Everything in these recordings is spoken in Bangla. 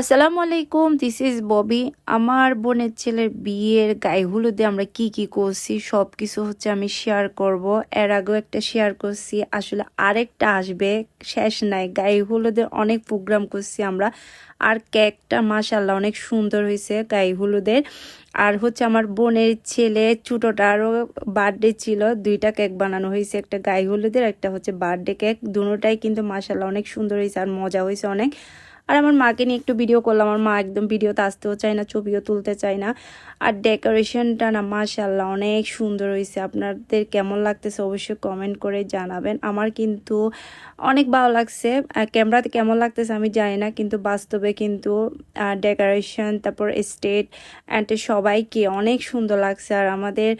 আসসালামু আলাইকুম দিস ইজ ববি আমার বোনের ছেলের বিয়ের গায়ে হলুদে আমরা কি কি করছি সব কিছু হচ্ছে আমি শেয়ার করব। এর আগেও একটা শেয়ার করছি, আসলে আরেকটা আসবে, শেষ নাই। গায়ে হলুদে অনেক প্রোগ্রাম করছি আমরা, আর কেকটা মাশাল্লাহ অনেক সুন্দর হয়েছে গায়ে হলুদের। আর হচ্ছে আমার বোনের ছেলে ছোটোটারও বার্থডে ছিল, দুইটা কেক বানানো হয়েছে, একটা গায়ে হলুদের, একটা হচ্ছে বার্থডে কেক দুটোটাই কিন্তু মাশাল্লাহ অনেক সুন্দর হয়েছে আর মজা হয়েছে অনেক। আর আমার মাকে নিয়ে একটু ভিডিও করলাম। আমার মা একদম ভিডিওতে আসতেও চায় না, ছবিও তুলতে চায় না। আর ডেকোরেশনটা না মাশাল্লাহ অনেক সুন্দর হয়েছে আপনাদের কেমন লাগতেছে অবশ্যই কমেন্ট করে জানাবেন। আমার কিন্তু অনেক ভালো লাগছে। ক্যামেরাতে কেমন লাগতেছে আমি জানি না, কিন্তু বাস্তবে কিন্তু ডেকোরেশন তারপর স্টেট অ্যান্ড সবাইকে অনেক সুন্দর লাগছে। আর আমাদের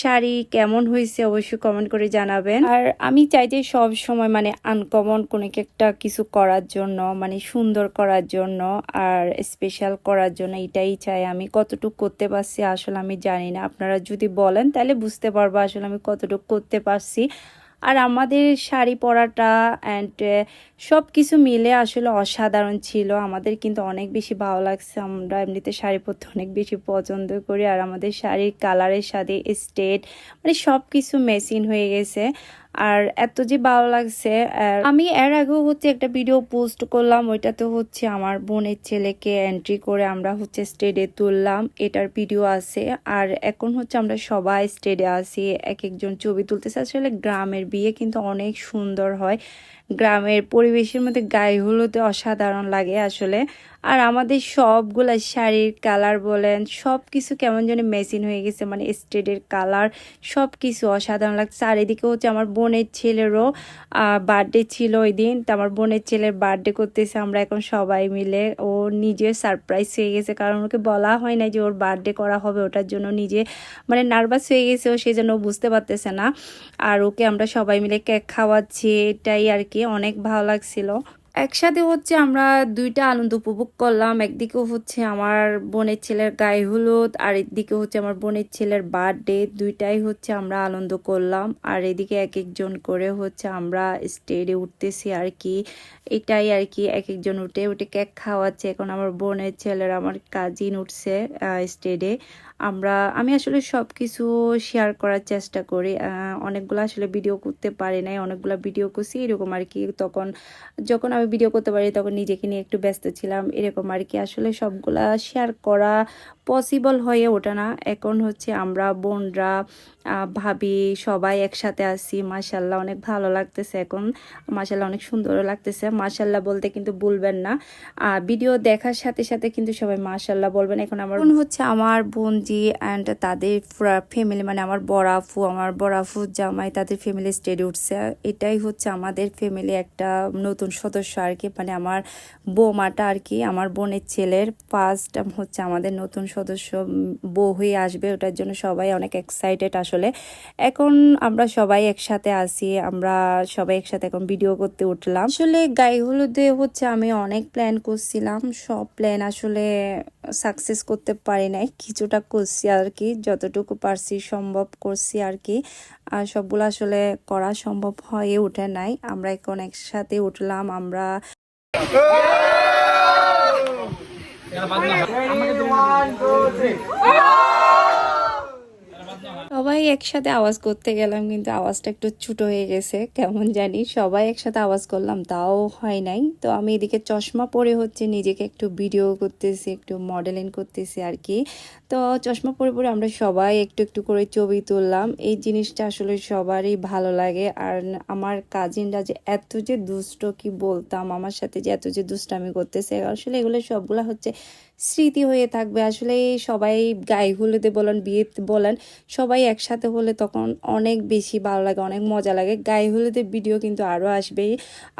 শাড়ি কেমন হয়েছে অবশ্যই কমেন্ট করে জানাবেন। আর আমি চাই যে সব সময় মানে আনকমন কোনো একটা কিছু করার জন্য মানে সুন্দর করার জন্য আর স্পেশাল করার জন্য এটাই চাই আমি। কতটুকু করতে পারছি আসলে আমি জানি না। আপনারা যদি বলেন তাহলে বুঝতে পারব আসলে আমি কতটুকু করতে পারছি। আর আমাদের শাড়ি পরাটা অ্যান্ড সব কিছু মিলে আসলে অসাধারণ ছিল। আমাদের কিন্তু অনেক বেশি ভালো লাগছে। আমরা এমনিতে শাড়ি পরতে অনেক বেশি পছন্দ করি। আর আমাদের শাড়ির কালারের সাথে স্টেট মানে সব কিছু মেশিন হয়ে গেছে। আর এত যে ভালো লাগছে আমি এর আগেও হচ্ছে একটা ভিডিও পোস্ট করলাম, ওইটাতে হচ্ছে আমার বোনের ছেলেকে এন্ট্রি করে আমরা হচ্ছে স্টেডে তুললাম, এটার ভিডিও আছে। আর এখন হচ্ছে আমরা সবাই স্টেডে আসি এক একজন ছবি তুলতেছে, আসলে গ্রামের বিয়ে কিন্তু অনেক সুন্দর হয়। গ্রামের পরিবেশের মধ্যে গায়ে হলুদে অসাধারণ লাগে আসলে। আর আমাদের সবগুলা শাড়ির কালার বলেন সব কিছু কেমন যেন মেশিন হয়ে গেছে মানে স্টেডের কালার সব কিছু অসাধারণ লাগছে। আর এদিকে হচ্ছে আমার বোনের ছেলেরও বার্থডে ছিল ওই দিন, তো আমার বোনের ছেলের বার্থডে করতেছে, আমরা এখন সবাই মিলে। ও নিজে সারপ্রাইজ হয়ে গেছে, কারণ ওকে বলা হয় না যে ওর বার্থডে করা হবে, ওটার জন্য নিজে মানে নার্ভাস হয়ে গেছে ও সেই জন্য বুঝতে পারতেছে না। আর ওকে আমরা সবাই মিলে কেক খাওয়াচ্ছি, এটাই আর কি অনেক ভালো লাগছিল। একসাথে হচ্ছে আমরা দুইটা আনন্দ উপভোগ করলাম। একদিকে হচ্ছে আমার বোনের ছেলের গায়ে হলুদ, আর একদিকে হচ্ছে আমার বোনের ছেলের বার্থডে দুইটাই হচ্ছে আমরা আনন্দ করলাম। আর এদিকে এক একজন করে হচ্ছে আমরা স্টেডে উঠতেছি আর কি। এটাই আর কি, এক একজন উঠে উঠে কেক খাওয়াচ্ছে। এখন আমার বোনের ছেলের, আমার কাজিন উঠছে স্টেডে আমরা, আমি আসলে সব কিছু শেয়ার করার চেষ্টা করি। অনেকগুলো আসলে ভিডিও করতে পারি নাই, অনেকগুলো ভিডিও করছি, এরকম আর কি। তখন, যখন আমি ভিডিও করতে পারি, তখন নিজেকে নিয়ে একটু ব্যস্ত ছিলাম, এরকম আর কি। আসলে সবগুলা শেয়ার করা পসিবল হয়ে ওঠে না। এখন হচ্ছে আমরা বোনরা ভাবি সবাই একসাথে আসি মাসাল্লাহ অনেক ভালো লাগতেছে এখন। মাসাল্লাহ অনেক সুন্দরও লাগতেছে। মাসাল্লাহ বলতে কিন্তু বলবেন না। ভিডিও দেখার সাথে সাথে কিন্তু সবাই মাসাল্লাহ বলবেন। এখন আমার বোন হচ্ছে আমার বোনজি অ্যান্ড তাদের ফ্যামিলি মানে আমার বড়াফু আমার বড়াফু জামাই তাদের ফ্যামিলি স্টেডে উঠছে। এটাই হচ্ছে আমাদের ফ্যামিলি একটা নতুন সদস্য আর কি। মানে আমার বৌমাটা আর কি, আমার বোনের ছেলের ফার্স্ট হচ্ছে আমাদের নতুন সদস্য বউ হয়ে আসবে ওটার জন্য সবাই অনেক এক্সাইটেড আসলে। এখন আমরা সবাই একসাথে আসি আমরা সবাই একসাথে এখন ভিডিও করতে উঠলাম। আসলে গায়ে হলুদে হচ্ছে আমি অনেক প্ল্যান করছিলাম সব প্ল্যান আসলে সাকসেস করতে পারি নাই কিছুটা করছি আর কি যতটুকু পারছি সম্ভব করছি আর কি। আর সবগুলো আসলে করা সম্ভব হয়ে ওঠে নাই আমরা এখন একসাথে উঠলাম আমরা One, two, three. সবাই একসাথে আওয়াজ করতে গেলাম, কিন্তু আওয়াজটা একটু ছোট হয়ে গেছে, কেমন জানি। সবাই একসাথে আওয়াজ করলাম, তাও হয় নাই। তো আমি এদিকে চশমা পরে হচ্ছে নিজেকে একটু ভিডিও করতেছি, একটু মডেলিং করতেছি আর কি। তো চশমা পরে পরে আমরা সবাই একটু একটু করে ছবি তুললাম। এই জিনিসটা আসলে সবারই ভালো লাগে। আর আমার কাজিনরা যে এত যে দুষ্ট, কি বলতাম, আমার সাথে যে এত যে দুষ্টামি করতেছে, আসলে এগুলো সবগুলো হচ্ছে স্মৃতি হয়ে থাকবে। আসলে সবাই গায়ে হলুদে বলেন, বিয়েতে বলেন, সবাই একসাথে হলে তখন অনেক বেশি ভালো লাগে, অনেক মজা লাগে। গায়ে হলুদের ভিডিও কিন্তু আরও আসবেই।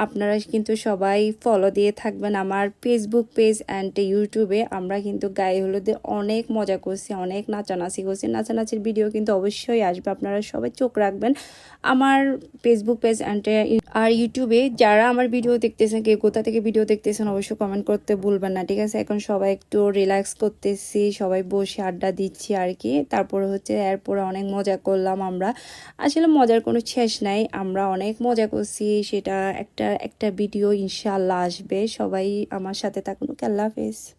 আপনারা কিন্তু সবাই ফলো দিয়ে থাকবেন আমার ফেসবুক পেজ অ্যান্ড ইউটিউবে আমরা কিন্তু গায়ে হলুদে অনেক মজা করছি, অনেক নাচানাচি করছি। নাচানাচির ভিডিও কিন্তু অবশ্যই আসবে, আপনারা সবাই চোখ রাখবেন। আমার ফেসবুক পেজ অ্যান্ড আর ইউটিউবে যারা আমার ভিডিও দেখতেছেন কে কোথা থেকে ভিডিও দেখতেছেন, অবশ্যই কমেন্ট করতে ভুলবেন না, ঠিক আছে? এখন সবাই একটু রিল্যাক্স করতেছি, সবাই বসে আড্ডা দিচ্ছি আর কি। তারপরে হচ্ছে এরপরে অনেক মজা করলাম আমরা। আসলে মজার কোনো শেষ নাই, আমরা অনেক মজা করছি, সেটা একটা একটা ভিডিও ইনশাল্লাহ আসবে। সবাই আমার সাথে থাকুন আল্লাহ হাফেজ।